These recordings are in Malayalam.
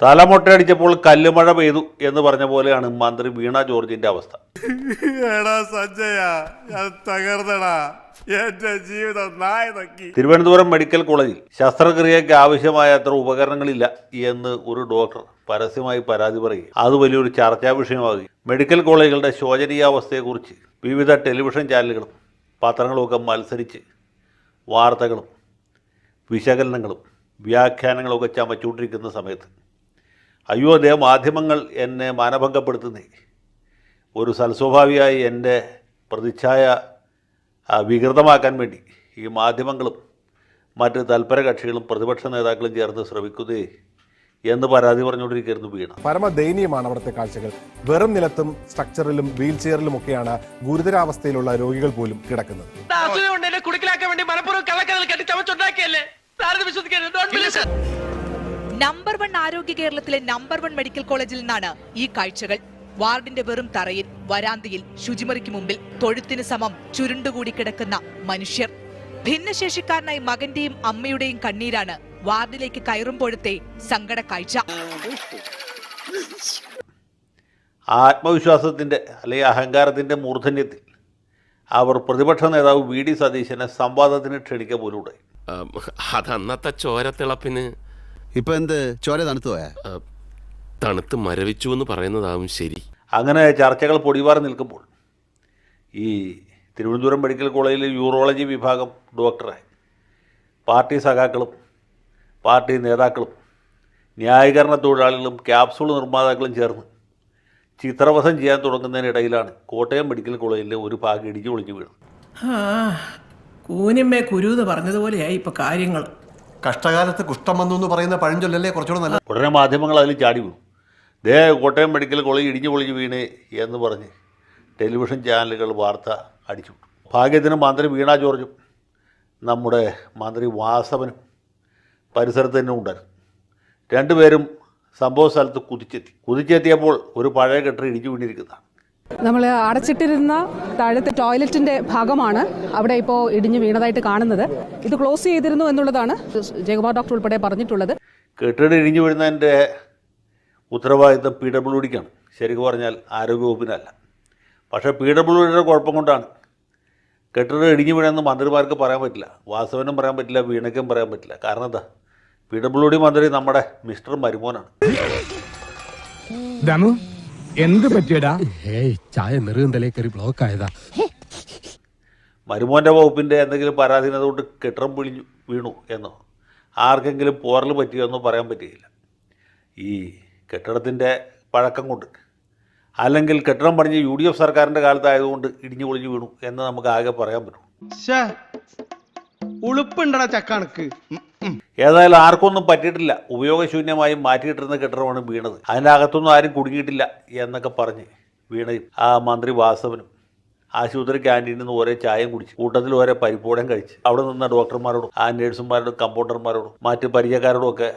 തലമൊട്ടയടിച്ചപ്പോൾ കല്ലുമഴ പെയ്തു എന്ന് പറഞ്ഞ പോലെയാണ് മന്ത്രി വീണ ജോർജിന്റെ അവസ്ഥ. എടാ സഞ്ജയ ഞാൻ തകർന്നടാ. എന്റെ ജീവിതം തിരുവനന്തപുരം മെഡിക്കൽ കോളേജിൽ ശസ്ത്രക്രിയയ്ക്ക് ആവശ്യമായ അത്ര ഉപകരണങ്ങളില്ല എന്ന് ഒരു ഡോക്ടർ പരസ്യമായി പരാതി പറയുകയും അത് വലിയൊരു ചർച്ചാ വിഷയമാകുകയും മെഡിക്കൽ കോളേജുകളുടെ ശോചനീയാവസ്ഥയെക്കുറിച്ച് വിവിധ ടെലിവിഷൻ ചാനലുകളും പത്രങ്ങളുമൊക്കെ മത്സരിച്ച് വാർത്തകളും വിശകലനങ്ങളും വ്യാഖ്യാനങ്ങളൊക്കെ ചമച്ചുകൊണ്ടിരിക്കുന്ന സമയത്ത് അയ്യോ അതേ മാധ്യമങ്ങൾ എന്നെ മാനഭംഗപ്പെടുത്തുന്നേ. ഒരു സൽസ്വഭാവിയായി എന്റെ പ്രതിച്ഛായ വികൃതമാക്കാൻ വേണ്ടി ഈ മാധ്യമങ്ങളും മറ്റ് തൽപര കക്ഷികളും പ്രതിപക്ഷ നേതാക്കളും ചേർന്ന് ശ്രമിക്കുന്നേ എന്ന് പരാതി പറഞ്ഞുകൊണ്ടിരിക്കുന്നു വീണ. പരമദയനീയമാണ് അവിടുത്തെ കാഴ്ചകൾ. വെറും നിലത്തും സ്ട്രക്ചറിലും വീൽ ചെയറിലും ഒക്കെയാണ് ഗുരുതരാവസ്ഥയിലുള്ള രോഗികൾ പോലും കിടക്കുന്നത്. കുടുക്കിലാക്കാൻ വേണ്ടി മനഃപൂർവം കള്ളക്കഥകൾ കെട്ടി ചമച്ചുണ്ടാക്കിയല്ലേ? വിശ്വസിക്കരുത്. Don't believe it. Number one ആരോഗ്യ കേരളത്തിലെ നമ്പർ വൺ മെഡിക്കൽ കോളേജിൽ നിന്നാണ് ഈ കാഴ്ചകൾ. വാർഡിന്റെ വെറും തറയിൽ വരാന്തയിൽ ശുചിമുറിക്ക് മുമ്പിൽ തൊഴുത്തിന് സമം ചുരുണ്ടുകൂടി കിടക്കുന്ന മനുഷ്യർ. ഭിന്നശേഷിക്കാരനായി മകന്റെയും അമ്മയുടെയും കണ്ണീരാണ് വാർഡിലേക്ക് കയറുമ്പോഴത്തെ സങ്കട കാഴ്ച. ആത്മവിശ്വാസത്തിന്റെ അല്ലെങ്കിൽ അഹങ്കാരത്തിന്റെ മൂർധന്യത്തിൽ അവർ പ്രതിപക്ഷ നേതാവ് വി ഡി സതീശനെ സംവാദത്തിന് ക്ഷണിക്കുക പോലും അതന്നത്തെ ചോരത്തിളപ്പിന് ഇപ്പൊ എന്ത്? ചോര തണുത്തു പോയാ? തണുത്ത് മരവിച്ചു എന്ന് പറയുന്നതാവും ശരി. അങ്ങനെ ചർച്ചകൾ പൊടിവാറി നിൽക്കുമ്പോൾ ഈ തിരുവനന്തപുരം മെഡിക്കൽ കോളേജിലെ യൂറോളജി വിഭാഗം ഡോക്ടറെ പാർട്ടി സഖാക്കളും പാർട്ടി നേതാക്കളും ന്യായീകരണ തൊഴിലാളികളും ക്യാപ്സൂൾ നിർമ്മാതാക്കളും ചേർന്ന് ചിത്രവധം ചെയ്യാൻ തുടങ്ങുന്നതിനിടയിലാണ് കോട്ടയം മെഡിക്കൽ കോളേജിലെ ഒരു ഭാഗം ഇടിച്ചു ഒളിഞ്ഞു വീണത്. കൂനിമ്മേ കുരു എന്ന് പറഞ്ഞതുപോലെയായി ഇപ്പൊ കാര്യങ്ങൾ. കഷ്ടകാലത്ത് കുഷ്ഠം വന്നു എന്ന് പറയുന്ന പഴഞ്ചൊല്ലല്ലേ കുറച്ചുകൂടെ നല്ല ഉടനെ മാധ്യമങ്ങൾ അതിൽ ചാടി വീണു. ദേ കോട്ടയം മെഡിക്കൽ കോളേജ് ഇടിഞ്ഞു പൊളിഞ്ഞ് വീണ് എന്ന് പറഞ്ഞ് ടെലിവിഷൻ ചാനലുകൾ വാർത്ത അടിച്ചു. ഭാഗ്യത്തിന് മന്ത്രി വീണ ജോർജും നമ്മുടെ മന്ത്രി വാസവനും പരിസരത്ത് തന്നെ ഉണ്ടായിരുന്നു. രണ്ടുപേരും സംഭവ സ്ഥലത്ത് കുതിച്ചെത്തി. കുതിച്ചെത്തിയപ്പോൾ ഒരു പഴയ കെട്ടർ ഇടിഞ്ഞു വീണിരിക്കുന്നതാണ്. നമ്മൾ അടച്ചിട്ടിരുന്ന താഴത്തെ ടോയ്ലറ്റിന്റെ ഭാഗമാണ് അവിടെ ഇപ്പോൾ ഇടിഞ്ഞു വീണതായിട്ട് കാണുന്നത്. ഇത് ക്ലോസ് ചെയ്തിരുന്നു എന്നുള്ളതാണ് ജയകുമാർ ഡോക്ടർ ഉൾപ്പെടെ പറഞ്ഞിട്ടുള്ളത്. കെട്ടിടം ഇടിഞ്ഞു വീഴുന്നതിന്റെ ഉത്തരവാദിത്തം പി ഡബ്ല്യു ഡിക്കാണ്. ശരിക്കും പറഞ്ഞാൽ ആരോഗ്യവകുപ്പിനല്ല. പക്ഷേ പി ഡബ്ല്യു ഡിയുടെ കുഴപ്പം കൊണ്ടാണ്. കെട്ടിടം ഇടിഞ്ഞു വീണെന്ന് മന്ത്രിമാർക്ക് പറയാൻ പറ്റില്ല. വാസവനും പറയാൻ പറ്റില്ല വീണയ്ക്കും പറയാൻ പറ്റില്ല. കാരണം എന്താ? പി ഡബ്ല്യു ഡി മന്ത്രി നമ്മുടെ മിസ്റ്റർ മരുമോനാണ്. ദമു എന്ത് പറ്റിയടാ? ഏയ് ചായ നെറുകന്തലേ കയറി ബ്ലോക്ക് ആയതാ. മരുമോന്റെ വകുപ്പിന്റെ എന്തെങ്കിലും പരാധീനത കൊണ്ട് കെട്ടിടം പിഴിഞ്ഞു വീണു എന്നോ? ആർക്കെങ്കിലും പോറൽ പറ്റിയെന്നോ പറയാൻ പറ്റുകയില്ല ഈ കെട്ടിടത്തിന്റെ പഴക്കം കൊണ്ട് അല്ലെങ്കിൽ കെട്ടിടം പണിഞ്ഞ് യു ഡി എഫ് സർക്കാരിന്റെ കാലത്തായതുകൊണ്ട് ഇടിഞ്ഞു പൊളിഞ്ഞു വീണു എന്ന് നമുക്ക് ആകെ പറയാൻ പറ്റും. ഉളുപ്പുണ്ടടാ ചക്കണക്ക്. ഏതായാലും ആർക്കൊന്നും പറ്റിയിട്ടില്ല. ഉപയോഗശൂന്യമായി മാറ്റിയിട്ടിരുന്ന കെട്ടിടമാണ് വീണത്. അതിനകത്തൊന്നും ആരും കുടുങ്ങിയിട്ടില്ല എന്നൊക്കെ പറഞ്ഞ് വീണയും ആ മന്ത്രി വാസവനും ആശുപത്രി ക്യാന്റീനിൽ നിന്ന് ഓരോ ചായയും കുടിച്ച് കൂട്ടത്തിൽ ഓരോ പരിപ്പോടം കഴിച്ച് അവിടെ നിന്ന ഡോക്ടർമാരോടും ആ നേഴ്സുമാരോടും കമ്പൗണ്ടർമാരോടും മറ്റ് പരിചയക്കാരോടും ഒക്കെ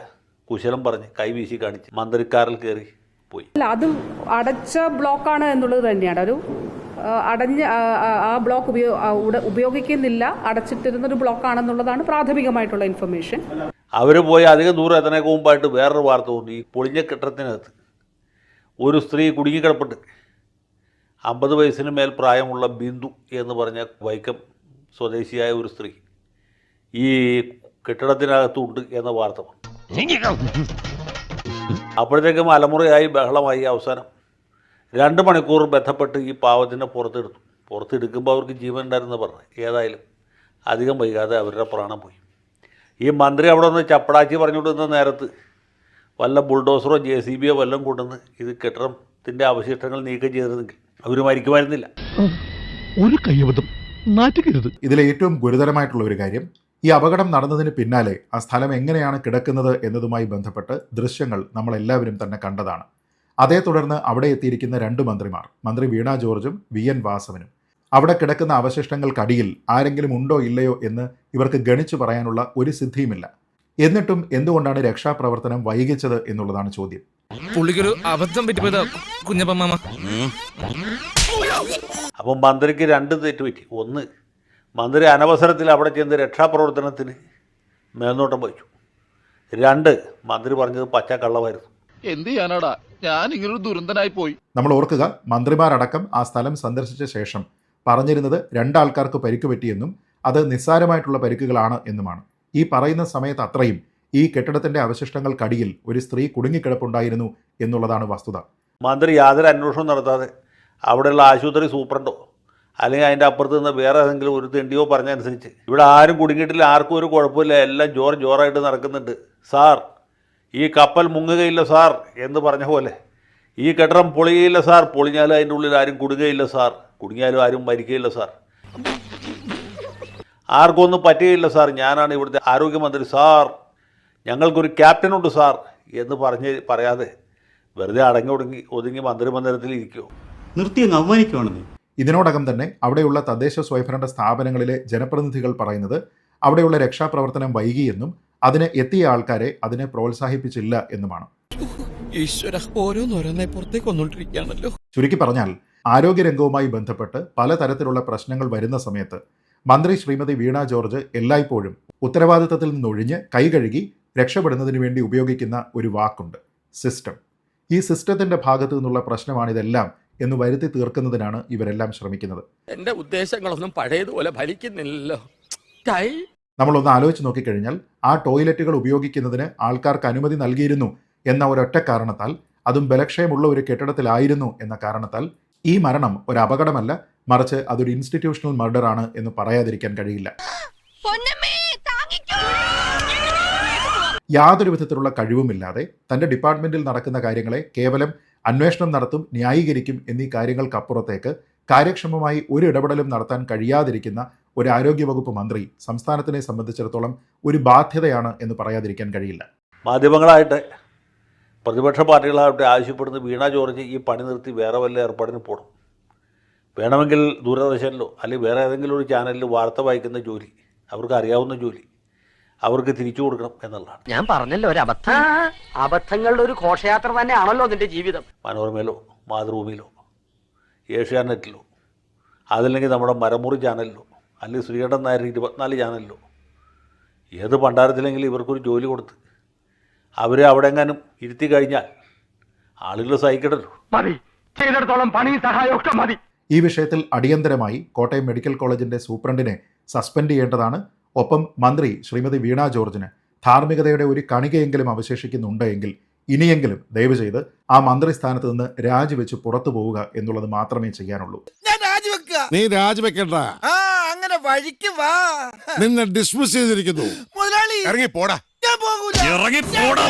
കുശലം പറഞ്ഞ് കൈവീശി കാണിച്ച് മന്ത്രിക്കാറിൽ കയറി പോയി. അതും അടച്ച ബ്ലോക്കാണ് എന്നുള്ളത് തന്നെയാണ്. ഒരു അടഞ്ഞ ആ, ബ്ലോക്ക് ഉപയോഗ ഉപയോഗിക്കുന്നില്ല അടച്ചിട്ടിരുന്ന ഒരു ബ്ലോക്കാണെന്നുള്ളതാണ് പ്രാഥമികമായിട്ടുള്ള ഇൻഫർമേഷൻ അവർ പോയി അധികം ദൂരം എത്തണേക്ക് മുമ്പായിട്ട് വേറൊരു വാർത്ത തോന്നി ഈ പൊളിഞ്ഞ കെട്ടിടത്തിനകത്ത്. ഒരു സ്ത്രീ കുടുങ്ങിക്കിടപ്പുണ്ട്. അമ്പത് വയസ്സിന് മേൽ പ്രായമുള്ള ബിന്ദു എന്ന് പറഞ്ഞ വൈക്കം സ്വദേശിയായ ഒരു സ്ത്രീ ഈ കെട്ടിടത്തിനകത്തുണ്ട് എന്ന വാർത്ത അപ്പോഴത്തേക്കും അലമുറയായി ബഹളമായി അവസാനം. രണ്ട് മണിക്കൂർ ബന്ധപ്പെട്ട് ഈ പാവത്തിനെ പുറത്തെടുത്തു. പുറത്തെടുക്കുമ്പോൾ അവർക്ക് ജീവൻ ഉണ്ടായിരുന്നു പറഞ്ഞു. ഏതായാലും അധികം വൈകാതെ അവരുടെ പ്രാണം പോയി. ഈ മന്ത്രി അവിടെ നിന്ന് ചപ്പടാച്ചി പറഞ്ഞുകൊണ്ടിരുന്ന നേരത്ത് വല്ല ബുൾഡോസറോ ജെ സി ബിയോ വല്ലതും കൊണ്ടുവന്ന് ഇത് കെട്ടിടത്തിന്റെ അവശിഷ്ടങ്ങൾ നീക്കം ചെയ്തിരുന്നെങ്കിൽ അവർ മരിക്കുമായിരുന്നില്ല. ഒരു കയ്യബദ്ധം. നാറ്റുകരുത് ഇതിലെ ഏറ്റവും ഗുരുതരമായിട്ടുള്ള ഒരു കാര്യം ഈ അപകടം നടന്നതിന് പിന്നാലെ ആ സ്ഥലം എങ്ങനെയാണ് കിടക്കുന്നത് എന്നതുമായി ബന്ധപ്പെട്ട് ദൃശ്യങ്ങൾ നമ്മളെല്ലാവരും തന്നെ കണ്ടതാണ്. അതേ തുടർന്ന് അവിടെ എത്തിയിരിക്കുന്ന രണ്ട് മന്ത്രിമാർ മന്ത്രി വീണ ജോർജും വി എൻ വാസവനും. അവിടെ കിടക്കുന്ന അവശിഷ്ടങ്ങൾക്കടിയിൽ ആരെങ്കിലും ഉണ്ടോ ഇല്ലയോ എന്ന് ഇവർക്ക് ഗണിച്ചു പറയാനുള്ള ഒരു സിദ്ധിയുമില്ല. എന്നിട്ടും എന്തുകൊണ്ടാണ് രക്ഷാപ്രവർത്തനം വൈകിച്ചത് എന്നുള്ളതാണ് ചോദ്യം. പുള്ളിക്കൊരു അബദ്ധം പറ്റിപ്പോയതാ കുഞ്ഞപ്പമ്മ അപ്പം മന്ത്രിക്ക് രണ്ട് തെറ്റ് പറ്റി. ഒന്ന് മന്ത്രി അനവസരത്തിൽ അവിടെ ചെന്ന് രക്ഷാപ്രവർത്തനത്തിന് മേൽനോട്ടം വഹിച്ചു. രണ്ട് മന്ത്രി പറഞ്ഞത് പച്ച കള്ളമായിരുന്നു എന്ത് ചെയ്യാനാടാ? ഞാൻ ഇങ്ങനൊരു ദുരന്തനായി പോയി. നമ്മൾ ഓർക്കുക മന്ത്രിമാരടക്കം ആ സ്ഥലം സന്ദർശിച്ച ശേഷം പറഞ്ഞിരുന്നത് രണ്ടാൾക്കാർക്ക് പരിക്ക് പറ്റിയെന്നും അത് നിസ്സാരമായിട്ടുള്ള പരിക്കുകളാണ് എന്നുമാണ്. ഈ പറയുന്ന സമയത്ത് അത്രയും ഈ കെട്ടിടത്തിന്റെ അവശിഷ്ടങ്ങൾക്കടിയിൽ ഒരു സ്ത്രീ കുടുങ്ങിക്കിടപ്പുണ്ടായിരുന്നു എന്നുള്ളതാണ് വസ്തുത. മന്ത്രി യാതൊരു അന്വേഷണം നടത്താതെ അവിടെയുള്ള ആശുപത്രി സൂപ്രണ്ടോ അല്ലെങ്കിൽ അതിന്റെ അപ്പുറത്ത് നിന്ന് വേറെ ഏതെങ്കിലും ഒരു തെണ്ടിയോ പറഞ്ഞനുസരിച്ച് ഇവിടെ ആരും കുടുങ്ങിയിട്ടില്ല ആർക്കും ഒരു കുഴപ്പമില്ല എല്ലാം ജോർ ജോറായിട്ട് നടക്കുന്നുണ്ട്. സാർ ഈ കപ്പൽ മുങ്ങുകയില്ല സാർ എന്ന് പറഞ്ഞ പോലെ. ഈ കെട്ടിടം പൊളിയുകയില്ല സാർ. പൊളിഞ്ഞാലും അതിന്റെ ഉള്ളിൽ ആരും കുടുങ്ങുകയില്ല സാർ. കുടുങ്ങിയാലും ആരും മരിക്കുകയില്ല സാർ. ആർക്കും ഒന്നും പറ്റുകയില്ല സാർ. ഞാനാണ് ഇവിടുത്തെ ആരോഗ്യമന്ത്രി സാർ. ഞങ്ങൾക്കൊരു ക്യാപ്റ്റനുണ്ട് സാർ എന്ന് പറഞ്ഞ് പറയാതെ വെറുതെ അടങ്ങി ഒടുങ്ങി ഒതുങ്ങി മന്ത്രിമന്ദിരത്തിൽ ഇരിക്കുമോ നിർത്തി അങ്ങ് ഇതിനോടകം തന്നെ അവിടെയുള്ള തദ്ദേശ സ്വയംഭരണ സ്ഥാപനങ്ങളിലെ ജനപ്രതിനിധികൾ പറയുന്നത് അവിടെയുള്ള രക്ഷാപ്രവർത്തനം വൈകിയെന്നും അതിന് എത്തിയ ആൾക്കാരെ അതിനെ പ്രോത്സാഹിപ്പിച്ചില്ല എന്നുമാണ്. ചുരുക്കി പറഞ്ഞാൽ ആരോഗ്യരംഗവുമായി ബന്ധപ്പെട്ട് പലതരത്തിലുള്ള പ്രശ്നങ്ങൾ വരുന്ന സമയത്ത് മന്ത്രി ശ്രീമതി വീണ ജോർജ് എല്ലായ്പ്പോഴും ഉത്തരവാദിത്തത്തിൽ നിന്നൊഴിഞ്ഞ് കൈ കഴുകി രക്ഷപ്പെടുന്നതിന് വേണ്ടി ഉപയോഗിക്കുന്ന ഒരു വാക്കുണ്ട് സിസ്റ്റം. ഈ സിസ്റ്റത്തിന്റെ ഭാഗത്തു നിന്നുള്ള പ്രശ്നമാണിതെല്ലാം എന്ന് വരുത്തി തീർക്കുന്നതിനാണ് ഇവരെല്ലാം ശ്രമിക്കുന്നത്. എന്റെ ഉദ്ദേശങ്ങളൊന്നും പഴയതുപോലെ ഫലിക്കുന്നില്ലല്ലോ. നമ്മളൊന്ന് ആലോചിച്ച് നോക്കിക്കഴിഞ്ഞാൽ ആ ടോയ്ലറ്റുകൾ ഉപയോഗിക്കുന്നതിന് ആൾക്കാർക്ക് അനുമതി നൽകിയിരുന്നു എന്ന ഒരൊറ്റ കാരണത്താൽ അതും ബലക്ഷയമുള്ള ഒരു കെട്ടിടത്തിലായിരുന്നു എന്ന കാരണത്താൽ ഈ മരണം ഒരു അപകടമല്ല മറിച്ച് അതൊരു ഇൻസ്റ്റിറ്റ്യൂഷണൽ മർഡർ ആണ് എന്ന് പറയാതിരിക്കാൻ കഴിയില്ല. യാതൊരു വിധത്തിലുള്ള കഴിവുമില്ലാതെ തന്റെ ഡിപ്പാർട്ട്മെന്റിൽ നടക്കുന്ന കാര്യങ്ങളെ കേവലം അന്വേഷണം നടത്തും ന്യായീകരിക്കും എന്നീ കാര്യങ്ങൾക്കപ്പുറത്തേക്ക് കാര്യക്ഷമമായി ഒരു ഇടപെടലും നടത്താൻ കഴിയാതിരിക്കുന്ന ഒരു ആരോഗ്യവകുപ്പ് മന്ത്രി സംസ്ഥാനത്തിനെ സംബന്ധിച്ചിടത്തോളം ഒരു ബാധ്യതയാണ് എന്ന് പറയാതിരിക്കാൻ കഴിയില്ല. മാധ്യമങ്ങളായിട്ട് പ്രതിപക്ഷ പാർട്ടികളായിട്ട് ആവശ്യപ്പെടുന്ന വീണ ജോർജ് ഈ പണി നിർത്തി വേറെ വല്ല ഏർപ്പാടിന് പോകണം വേണമെങ്കിൽ ദൂരദർശനിലോ അല്ലെങ്കിൽ വേറെ ഏതെങ്കിലും ഒരു ചാനലിൽ വാർത്ത വായിക്കുന്ന ജോലി അവർക്ക് അറിയാവുന്ന ജോലി അവർക്ക് തിരിച്ചു കൊടുക്കണം എന്നുള്ളതാണ്. ഞാൻ പറഞ്ഞല്ലോ ഒരു അബദ്ധം. അബദ്ധങ്ങളുടെ ഒരു ഘോഷയാത്ര തന്നെയാണല്ലോ നിന്റെ ജീവിതം. മനോരമയിലോ മാതൃഭൂമിയിലോ ഏഷ്യാനെറ്റിലോ അതല്ലെങ്കിൽ നമ്മുടെ മരമുറി ചാനലിലോ അല്ലെങ്കിൽ ശ്രീകണ്ഠൻ നായർ ഇരുപത്തിനാല് ചാനലിലോ. ഏത് പണ്ടാരത്തിലെങ്കിലും ഇവർക്കൊരു ജോലി കൊടുത്ത് അവരെ അവിടെ എങ്ങാനും ഇരുത്തി കഴിഞ്ഞാൽ ആളുകൾ സഹിക്കട്ടല്ലോ മതി. ചെയ്തിടത്തോളം പണിയും സഹായവും മതി. ഈ വിഷയത്തിൽ അടിയന്തരമായി കോട്ടയം മെഡിക്കൽ കോളേജിന്റെ സൂപ്രണ്ടിനെ സസ്പെൻഡ് ചെയ്യേണ്ടതാണ്. ഒപ്പം മന്ത്രി ശ്രീമതി വീണ ജോർജിന് ധാർമ്മികതയുടെ ഒരു കണികയെങ്കിലും അവശേഷിക്കുന്നുണ്ട് എങ്കിൽ ഇനിയെങ്കിലും ദയവ് ചെയ്ത് ആ മന്ത്രി സ്ഥാനത്ത് നിന്ന് രാജിവെച്ച് പുറത്തു പോവുക എന്നുള്ളത് മാത്രമേ ചെയ്യാനുള്ളൂ. ഞാൻ രാജിവെക്കുക. നീ രാജിവെക്കണ്ട. വഴിക്ക് വാ. നിന്നെ ഡിസ്മിസ് ചെയ്തിരിക്കുന്നു. മുതലാളി ഇറങ്ങി പോടാ ഞാൻ പോകൂല. ഇറങ്ങി പോടാ